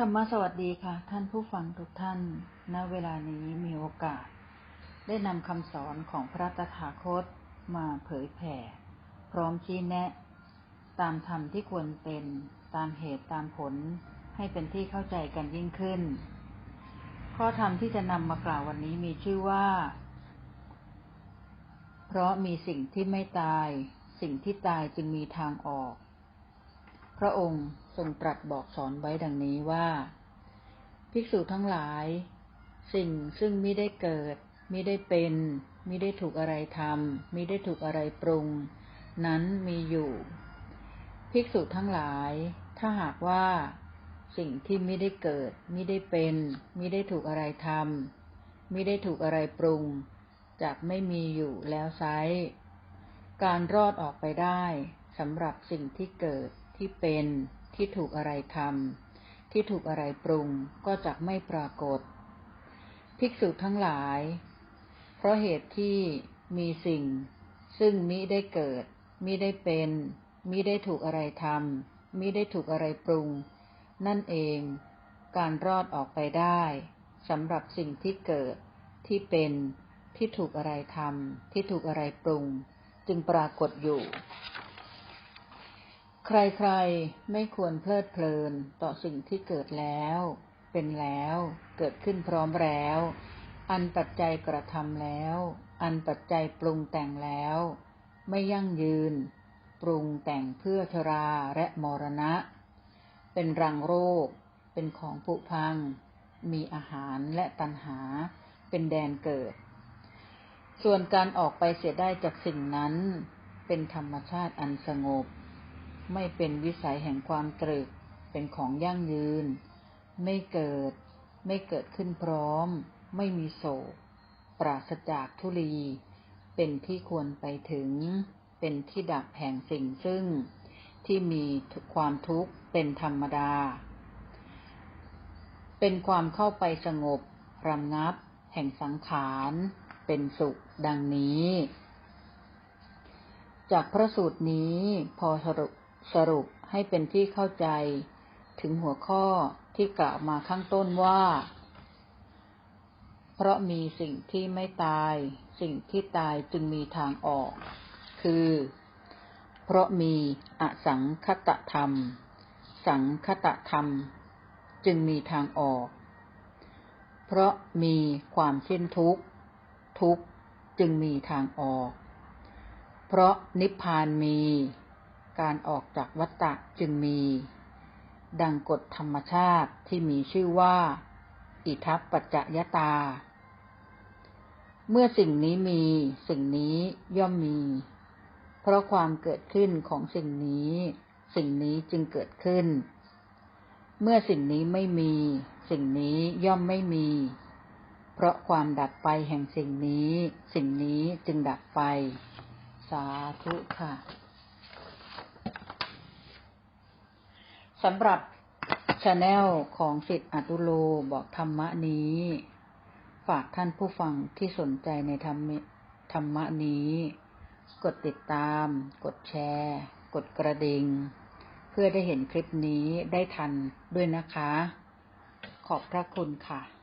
ธรรมสวัสดีค่ะ ท่านผู้ฟังทุกท่าน ณ เวลานี้มีโอกาส ได้นำคำสอนของพระตถาคตมาเผยแผ่ พร้อมชี้แนะ ตามธรรมที่ควรเป็น ตามเหตุตามผล ให้เป็นที่เข้าใจกันยิ่งขึ้น ข้อธรรมที่จะนำมากล่าววันนี้มีชื่อว่า เพราะมีสิ่งที่ไม่ตาย สิ่งที่ตายจึงมีทางออก ระองค์ทรงตรัสบอกสอนไว้ดังนี้ว่า ภิกษุทั้งหลาย สิ่งซึ่งไมิได้เกิดไมิได้เป็นไมิได้ถูกอะไรทำมิได้ถูกอะไรปรุง นั้นมีอยู่ ภิกษุทั้งหลาย ถ้าหากว่า สิ่งที่ไมิได้เกิดไมิได้เป็นไมิได้ถูกอะไรทำมิได้ถูกอะไรปรุงจะไม่มีอยู่แล้วไซการรอดออกไปได้สำหรับสิ่งที่เกิด ที่เป็น ที่ถูกอะไรทำที่ถูกอะไรปรุงก็จะไม่ปรากฏ ภิกษุทั้งหลาย เพราะเหตุที่มีสิ่ง ซึ่งมิได้เกิด มิได้เป็น มิได้ถูกอะไรทำมิได้ถูกอะไรปรุง นั่นเอง การรอดออกไปได้สำหรับสิ่งที่เกิด ที่เป็น ที่ถูกอะไรทำที่ถูกอะไรปรุง จึงปรากฏอยู่ ใครๆ ไม่ควรเพลิดเพลินต่อสิ่งที่เกิดแล้ว เป็นแล้ว เกิดขึ้นพร้อมแล้ว อันปัจจัยกระทำแล้ว อันปัจจัยปรุงแต่งแล้ว ไม่ยั่งยืน ปรุงแต่งเพื่อชราและมรณะ เป็นรังโรค เป็นของผุพัง มีอาหารและตันหา เป็นแดนเกิด ส่วนการออกไปเสียได้จากสิ่งนั้น เป็นธรรมชาติอันสงบ ไม่เป็นวิสัยแห่งความตรึก เป็นของยั่งยืน ไม่เกิด ไม่เกิดขึ้นพร้อม ไม่มีโศก ปราศจากทุลี เป็นที่ควรไปถึง เป็นที่ดับแห่งสิ่งซึ่ง ที่มีความทุกข์เป็นธรรมดา เป็นความเข้าไปสงบรำงับ แห่งสังขาร เป็นสุขดังนี้ จากพระสูตรนี้พอสรุป สรุปให้เป็นที่เข้าใจ ถึงหัวข้อที่กล่าวมาข้างต้นว่า เพราะมีสิ่งที่ไม่ตาย สิ่งที่ตายจึงมีทางออก คือ เพราะมีอสังคตธรรม สังคตธรรม จึงมีทางออก เพราะมีความสิ้นทุกข์ ทุกข์จึงมีทางออก เพราะนิพพานมี การออกจากวัฏฏะจึงมี ดังกฎธรรมชาติที่มีชื่อว่า อิทัปปัจจยตา เมื่อสิ่งนี้มีสิ่งนี้ย่อมมี เพราะความเกิดขึ้นของสิ่งนี้ สิ่งนี้จึงเกิดขึ้น เมื่อสิ่งนี้ไม่มี สิ่งนี้ย่อมไม่มี เพราะความดับไปแห่งสิ่งนี้ สิ่งนี้จึงดับไป สาธุค่ะ สำหรับชาแนลของสิทธิ์อัตุโลบอกธรรมะนี้ ฝากท่านผู้ฟังที่สนใจในธรรมธรรมะนี้ กดติดตาม กดแชร์ กดกระดิ่งเพื่อได้เห็นคลิปนี้ได้ทันด้วยนะคะ ขอบพระคุณค่ะ